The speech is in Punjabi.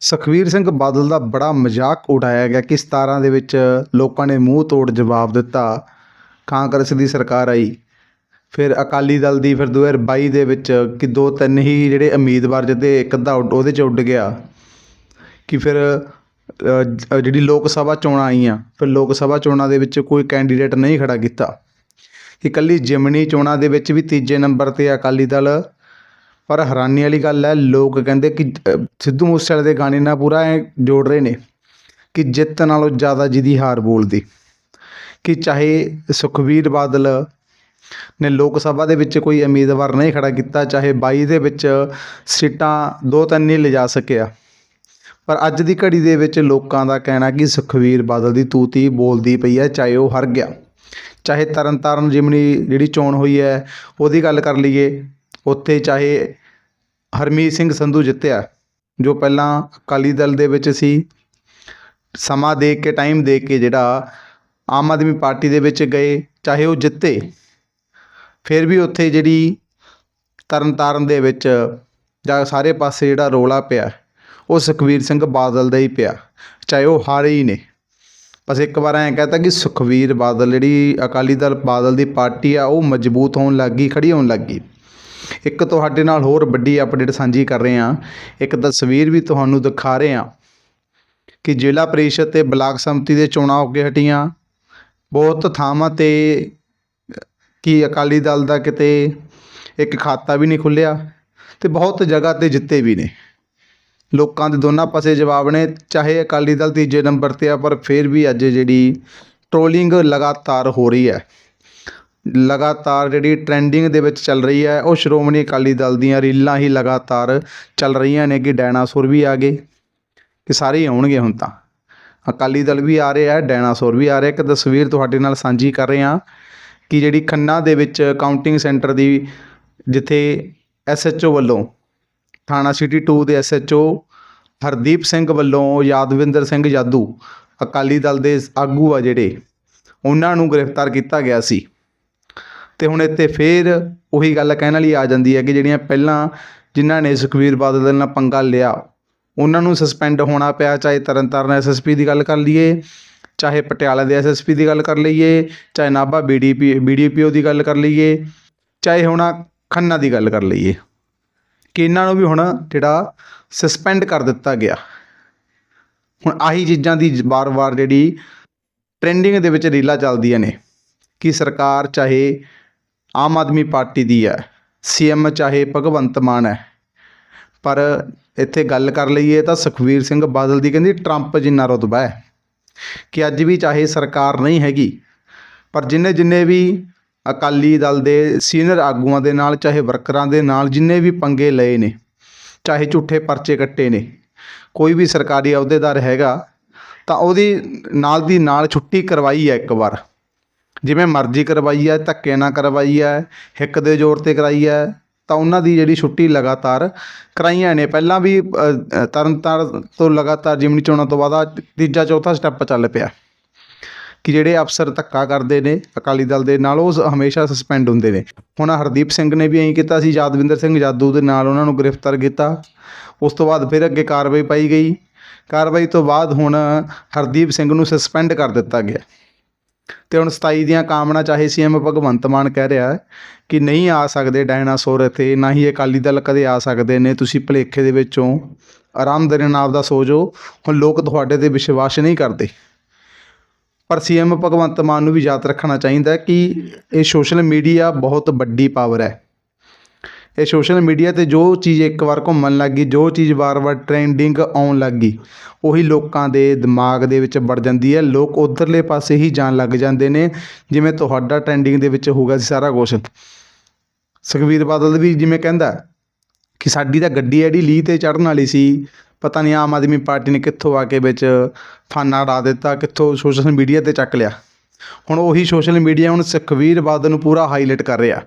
ਸੁਖਬੀਰ ਸਿੰਘ ਬਾਦਲ ਦਾ ਬੜਾ ਮਜ਼ਾਕ ਉਡਾਇਆ ਗਿਆ ਕਿ 17 ਦੇ ਵਿੱਚ ਲੋਕਾਂ ਨੇ ਮੂੰਹ ਤੋੜ ਜਵਾਬ ਦਿੱਤਾ। ਕਾਂਗਰਸ ਦੀ ਸਰਕਾਰ ਆਈ। ਫਿਰ ਅਕਾਲੀ ਦਲ ਦੀ ਫਿਰ 2022 ਦੇ ਵਿੱਚ ਕਿ ਦੋ ਤਿੰਨ ਹੀ ਜਿਹੜੇ ਉਮੀਦਵਾਰ ਜਿੱਤੇ ਇੱਕ ਅੱਧਾ ਉੱਡ- ਉਹਦੇ 'ਚ ਉੱਡ ਗਿਆ ਕਿ ਫਿਰ ਜਿਹੜੀ ਲੋਕ ਸਭਾ ਚੋਣਾਂ ਆਈਆਂ, ਫਿਰ ਲੋਕ ਸਭਾ ਚੋਣਾਂ ਦੇ ਵਿੱਚ ਕੋਈ ਕੈਂਡੀਡੇਟ ਨਹੀਂ ਖੜਾ ਕੀਤਾ। ਕਿ ਇਕੱਲੀ ਜਿਮਨੀ ਚੋਣਾਂ ਦੇ ਵਿੱਚ ਵੀ ਤੀਜੇ ਨੰਬਰ ਤੇ ਅਕਾਲੀ ਦਲ ਪਰ ਹੈਰਾਨੀ ਵਾਲੀ ਗੱਲ ਹੈ, ਲੋਕ ਕਹਿੰਦੇ ਕਿ ਸਿੱਧੂ ਮੂਸੇਵਾਲੇ ਦੇ ਗਾਣੇ ਨਾਲ ਪੂਰਾ ਐ ਜੋੜ ਰਹੇ ਨੇ ਕਿ ਜਿੱਤ ਨਾਲੋਂ ਜ਼ਿਆਦਾ ਜਿਹਦੀ ਹਾਰ ਬੋਲਦੀ। ਕਿ ਚਾਹੇ ਸੁਖਬੀਰ ਬਾਦਲ ਨੇ ਲੋਕ ਸਭਾ ਦੇ ਵਿੱਚ ਕੋਈ ਉਮੀਦਵਾਰ ਨਹੀਂ ਖੜਾ ਕੀਤਾ, ਚਾਹੇ 22 ਦੇ ਵਿੱਚ ਸੀਟਾਂ ਦੋ ਤਿੰਨ ਨਹੀਂ ਲਿਜਾ ਸਕਿਆ, ਪਰ ਅੱਜ ਦੀ ਘੜੀ ਦੇ ਵਿੱਚ ਲੋਕਾਂ ਦਾ ਕਹਿਣਾ ਕਿ ਸੁਖਬੀਰ ਬਾਦਲ ਦੀ ਤੂਤੀ ਬੋਲਦੀ ਪਈ ਹੈ, ਚਾਹੇ ਉਹ ਹਰ ਗਿਆ। ਚਾਹੇ ਤਰਨਤਾਰਨ ਜਿਮਨੀ ਜਿਹੜੀ ਚੋਣ ਹੋਈ ਹੈ, ਉਹਦੀ ਗੱਲ ਕਰ ਲਈਏ, ਉੱਥੇ ਚਾਹੇ ਹਰਮੀਤ ਸਿੰਘ ਸੰਧੂ ਜਿੱਤਿਆ, ਜੋ ਪਹਿਲਾਂ ਅਕਾਲੀ ਦਲ ਦੇ ਵਿੱਚ ਸੀ। ਸਮਾਂ ਦੇ ਕੇ ਟਾਈਮ ਦੇ ਕੇ ਜਿਹੜਾ ਆਮ ਆਦਮੀ ਪਾਰਟੀ ਦੇ ਵਿੱਚ ਗਏ, ਚਾਹੇ ਉਹ ਜਿੱਤੇ, ਫਿਰ ਵੀ ਉੱਥੇ ਜਿਹੜੀ ਤਰਨਤਾਰਨ ਦੇ ਵਿੱਚ ਜਾਂ ਸਾਰੇ ਪਾਸੇ ਜਿਹੜਾ ਰੋਲਾ ਪਿਆ, ਉਹ ਸੁਖਬੀਰ ਸਿੰਘ ਬਾਦਲ ਦਾ ਹੀ ਪਿਆ, ਚਾਹੇ ਉਹ ਹਾਰੇ ਹੀ ਨੇ। ਬਸ ਇੱਕ ਵਾਰ ਐਂ ਕਹਤਾ ਕਿ ਸੁਖਬੀਰ ਬਾਦਲ, ਜਿਹੜੀ ਅਕਾਲੀ ਦਲ ਬਾਦਲ ਦੀ ਪਾਰਟੀ ਆ, ਉਹ ਮਜ਼ਬੂਤ ਹੋਣ ਲੱਗ ਗਈ ਖੜੀ ਹੋਣ ਲੱਗ ਗਈ। ਇੱਕ ਤੁਹਾਡੇ ਨਾਲ ਹੋਰ ਵੱਡੀ ਅਪਡੇਟ ਸਾਂਝੀ ਕਰ ਰਹੇ ਹਾਂ। ਇੱਕ ਤਸਵੀਰ ਵੀ ਤੁਹਾਨੂੰ ਦਿਖਾ ਰਹੇ ਹਾਂ ਕਿ ਜ਼ਿਲ੍ਹਾ ਪ੍ਰੀਸ਼ਦ ਤੇ ਬਲਾਕ ਸੰਮਤੀ ਦੇ ਚੋਣਾਂ ਹੋ ਕੇ ਹਟੀਆਂ। ਬਹੁਤ ਥਾਵਾਂ ਤੇ ਕਿ ਅਕਾਲੀ ਦਲ ਦਾ ਕਿਤੇ ਇੱਕ ਖਾਤਾ ਵੀ ਨਹੀਂ ਖੁੱਲਿਆ ਤੇ ਬਹੁਤ ਜਗ੍ਹਾ ਤੇ ਜਿੱਤੇ ਵੀ ਨੇ। ਲੋਕਾਂ ਦੇ ਦੋਨਾਂ ਪਾਸੇ ਜਵਾਬ ਨੇ, ਚਾਹੇ ਅਕਾਲੀ ਦਲ ਤੀਜੇ ਨੰਬਰ ਤੇ ਆ, ਪਰ ਫਿਰ ਵੀ ਅੱਜ ਜਿਹੜੀ ਟ੍ਰੋਲਿੰਗ ਲਗਾਤਾਰ ਹੋ ਰਹੀ ਹੈ। ਲਗਾਤਾਰ ਜਿਹੜੀ ਟ੍ਰੈਂਡਿੰਗ ਦੇ ਵਿੱਚ ਚੱਲ ਰਹੀ ਹੈ, ਉਹ ਸ਼੍ਰੋਮਣੀ ਅਕਾਲੀ ਦਲ ਦੀਆਂ ਰੀਲਾਂ ਹੀ ਲਗਾਤਾਰ ਚੱਲ ਰਹੀਆਂ ਨੇ ਕਿ ਡਾਇਨਾਸੌਰ ਵੀ ਆ ਗਏ, ਕਿ ਸਾਰੇ ਆਉਣਗੇ ਹੁਣ ਤਾਂ। ਅਕਾਲੀ ਦਲ ਵੀ ਆ ਰਿਹਾ ਹੈ ਡਾਇਨਾਸੌਰ ਵੀ ਆ ਰਿਹਾ। ਇੱਕ ਤਸਵੀਰ ਤੁਹਾਡੇ ਨਾਲ ਸਾਂਝੀ ਕਰ ਰਹੇ ਹਾਂ ਕਿ ਜਿਹੜੀ ਖੰਨਾ ਦੇ ਵਿੱਚ ਕਾਊਂਟਿੰਗ ਸੈਂਟਰ ਦੀ ਜਿੱਥੇ ਐਸਐਚਓ ਵੱਲੋਂ ਥਾਣਾ ਸਿਟੀ 2 ਦੇ ਐਸਐਚਓ ਹਰਦੀਪ ਸਿੰਘ ਵੱਲੋਂ ਯਾਦਵਿੰਦਰ ਸਿੰਘ ਜਾਦੂ ਅਕਾਲੀ ਦਲ ਦੇ ਆਗੂ ਆ ਜਿਹੜੇ, ਉਹਨਾਂ ਨੂੰ ਗ੍ਰਿਫਤਾਰ ਕੀਤਾ ਗਿਆ ਸੀ। ਅਤੇ ਹੁਣ ਇੱਥੇ ਫਿਰ ਉਹੀ ਗੱਲ ਕਹਿਣ ਵਾਲੀ ਆ ਜਾਂਦੀ ਹੈ ਕਿ ਜਿਹੜੀਆਂ ਪਹਿਲਾਂ ਜਿਨ੍ਹਾਂ ਨੇ ਸੁਖਬੀਰ ਬਾਦਲ ਦੇ ਨਾਲ ਪੰਗਾ ਲਿਆ, ਉਹਨਾਂ ਨੂੰ ਸਸਪੈਂਡ ਹੋਣਾ ਪਿਆ, ਚਾਹੇ ਤਰਨਤਾਰਨ ਐਸਐਸਪੀ ਦੀ ਗੱਲ ਕਰ ਲਈਏ, ਚਾਹੇ ਪਟਿਆਲਾ ਦੇ ਐਸਐਸਪੀ ਦੀ ਗੱਲ ਕਰ ਲਈਏ, ਚਾਹੇ ਨਾਭਾ ਬੀਡੀਪੀ ਬੀਡੀਪੀਓ ਦੀ ਗੱਲ ਕਰ ਲਈਏ, ਚਾਹੇ ਹੁਣ ਖੰਨਾ ਦੀ ਗੱਲ ਕਰ ਲਈਏ, ਕਿ ਇਹਨਾਂ ਨੂੰ ਵੀ ਹੁਣ ਜਿਹੜਾ ਸਸਪੈਂਡ ਕਰ ਦਿੱਤਾ ਗਿਆ। ਹੁਣ ਆਹੀ ਚੀਜ਼ਾਂ ਦੀ ਵਾਰ-ਵਾਰ ਜਿਹੜੀ ਟ੍ਰੈਂਡਿੰਗ ਦੇ ਵਿੱਚ ਰੀਲਾਂ ਚੱਲਦੀਆਂ ਨੇ, ਕਿ ਸਰਕਾਰ ਚਾਹੇ ਆਮ ਆਦਮੀ ਪਾਰਟੀ ਦੀ ਹੈ। ਸੀਐਮ ਚਾਹੇ ਭਗਵੰਤ ਮਾਨ ਹੈ। ਪਰ ਇੱਥੇ ਗੱਲ ਕਰ ਲਈਏ ਤਾਂ ਸੁਖਵੀਰ ਸਿੰਘ ਬਾਦਲ ਦੀ ਕਹਿੰਦੀ, ਟਰੰਪ ਜਿੰਨਾ ਰੁਤਬਾ ਹੈ ਕਿ ਅੱਜ ਵੀ ਚਾਹੇ ਸਰਕਾਰ ਨਹੀਂ ਹੈਗੀ, ਪਰ ਜਿੰਨੇ ਜਿੰਨੇ ਵੀ ਅਕਾਲੀ ਦਲ ਦੇ ਸੀਨੀਅਰ ਆਗੂਆਂ ਦੇ ਨਾਲ, ਚਾਹੇ ਵਰਕਰਾਂ ਦੇ ਨਾਲ ਜਿੰਨੇ ਵੀ ਪੰਗੇ ਲਏ ਨੇ, ਚਾਹੇ ਝੂਠੇ ਪਰਚੇ ਕੱਟੇ ਨੇ, ਕੋਈ ਵੀ ਸਰਕਾਰੀ ਅਹੁਦੇਦਾਰ ਹੈਗਾ ਤਾਂ ਉਹਦੀ ਨਾਲ ਦੀ ਨਾਲ ਛੁੱਟੀ ਕਰਵਾਈ ਹੈ ਇੱਕ ਵਾਰ। ਜਿਵੇਂ ਮਰਜ਼ੀ ਕਰਵਾਈ ਹੈ ਧੱਕੇ ਨਾਲ ਕਰਵਾਈ ਹੈ ਹਿੱਕ ਦੇ ਜ਼ੋਰ ਤੇ ਕਰਾਈ ਹੈ ਤਾਂ ਉਹਨਾਂ ਦੀ ਜਿਹੜੀ ਛੁੱਟੀ ਲਗਾਤਾਰ ਕਰਾਈਆਂ ਨੇ। ਪਹਿਲਾਂ ਵੀ ਅ, ਤਰਨਤਾਰਨ ਤੋਂ ਲਗਾਤਾਰ ਜਿਮਨੀ ਚੋਣਾਂ ਤੋਂ ਬਾਅਦ ਆ ਤੀਜਾ ਚੌਥਾ ਸਟੈਪ ਚੱਲ ਪਿਆ। ਕਿ ਜਿਹੜੇ ਅਫਸਰ ਧੱਕਾ ਕਰਦੇ ਨੇ ਅਕਾਲੀ ਦਲ ਦੇ ਨਾਲ ਉਹ ਸ- ਹਮੇਸ਼ਾ ਸਸਪੈਂਡ ਹੁੰਦੇ ਨੇ। ਹੁਣ ਹਰਦੀਪ ਸਿੰਘ ਨੇ ਵੀ ਐਂ ਕੀਤਾ ਸੀ ਯਾਦਵਿੰਦਰ ਸਿੰਘ ਜਾਦੂ ਦੇ ਨਾਲ ਉਹਨਾਂ ਨੂੰ ਗ੍ਰਿਫਤਾਰ ਕੀਤਾ। ਉਸ ਤੋਂ ਬਾਅਦ ਫਿਰ ਅੱਗੇ ਕਾਰਵਾਈ ਪਾਈ ਗਈ। ਕਾਰਵਾਈ ਤੋਂ ਬਾਅਦ ਹੁਣ ਹਰਦੀਪ ਸਿੰਘ ਨੂੰ ਸਸਪੈਂਡ ਕਰ ਦਿੱਤਾ ਗਿਆ। ਤੇ ਹੁਣ 27 ਦੀਆਂ ਕਾਮਨਾ ਚਾਹੇ ਸੀਐਮ ਭਗਵੰਤ ਮਾਨ ਕਹਿ ਰਿਹਾ ਕਿ ਨਹੀਂ ਆ ਸਕਦੇ ਡਾਇਨਾਸੌਰ ਇੱਥੇ, ਨਾ ਹੀ ਅਕਾਲੀ ਦਲ ਕਦੇ ਆ ਸਕਦੇ ਨੇ। ਤੁਸੀਂ ਭਲੇਖੇ ਦੇ ਵਿੱਚੋਂ ਆਰਾਮ ਦੇ ਨਾਲ ਆਪਦਾ ਸੋ ਜਾਓ ਹੁਣ ਲੋਕ ਤੁਹਾਡੇ ਤੇ ਵਿਸ਼ਵਾਸ ਨਹੀਂ ਕਰਦੇ। ਪਰ ਸੀਐਮ ਭਗਵੰਤ ਮਾਨ ਨੂੰ ਵੀ ਯਾਦ ਰੱਖਣਾ ਚਾਹੀਦਾ ਕਿ ਇਹ ਸੋਸ਼ਲ ਮੀਡੀਆ ਬਹੁਤ ਵੱਡੀ ਪਾਵਰ ਹੈ। ਇਹ ਸੋਸ਼ਲ ਮੀਡੀਆ ਤੇ ਜੋ ਚੀਜ਼ ਇੱਕ ਵਾਰ ਘੁੰਮਣ ਲੱਗ ਗਈ, ਜੋ ਚੀਜ਼ ਵਾਰ-ਵਾਰ ਟ੍ਰੈਂਡਿੰਗ ਆਉਣ ਲੱਗ ਗਈ, ਉਹੀ ਲੋਕਾਂ ਦੇ ਦਿਮਾਗ ਦੇ ਵਿੱਚ ਵੜ ਜਾਂਦੀ ਹੈ। ਲੋਕ ਉਧਰਲੇ ਪਾਸੇ ਹੀ ਜਾਣ ਲੱਗ ਜਾਂਦੇ ਨੇ, ਜਿਵੇਂ ਤੁਹਾਡਾ ਟ੍ਰੈਂਡਿੰਗ ਦੇ ਵਿੱਚ ਹੋਊਗਾ ਸੀ ਸਾਰਾ ਕੁਝ ਸੁਖਬੀਰ ਬਾਦਲ ਵੀ ਜਿਵੇਂ ਕਹਿੰਦਾ ਕਿ ਸਾਡੀ ਤਾਂ ਗੱਡੀ ਐਡੀ ਲੀਹ ਤੇ ਚੜਨ ਵਾਲੀ ਸੀ, ਪਤਾ ਨਹੀਂ ਆਮ ਆਦਮੀ ਪਾਰਟੀ ਨੇ ਕਿੱਥੋਂ ਆ ਕੇ ਵਿੱਚ ਫਾਨਾ ਡਾ ਦਿੱਤਾ, ਕਿੱਥੋਂ ਸੋਸ਼ਲ ਮੀਡੀਆ ਤੇ ਚੱਕ ਲਿਆ। ਹੁਣ ਉਹੀ ਸੋਸ਼ਲ ਮੀਡੀਆ ਹੁਣ ਸੁਖਬੀਰ ਬਾਦਲ ਨੂੰ ਪੂਰਾ ਹਾਈਲਾਈਟ ਕਰ ਰਿਹਾ।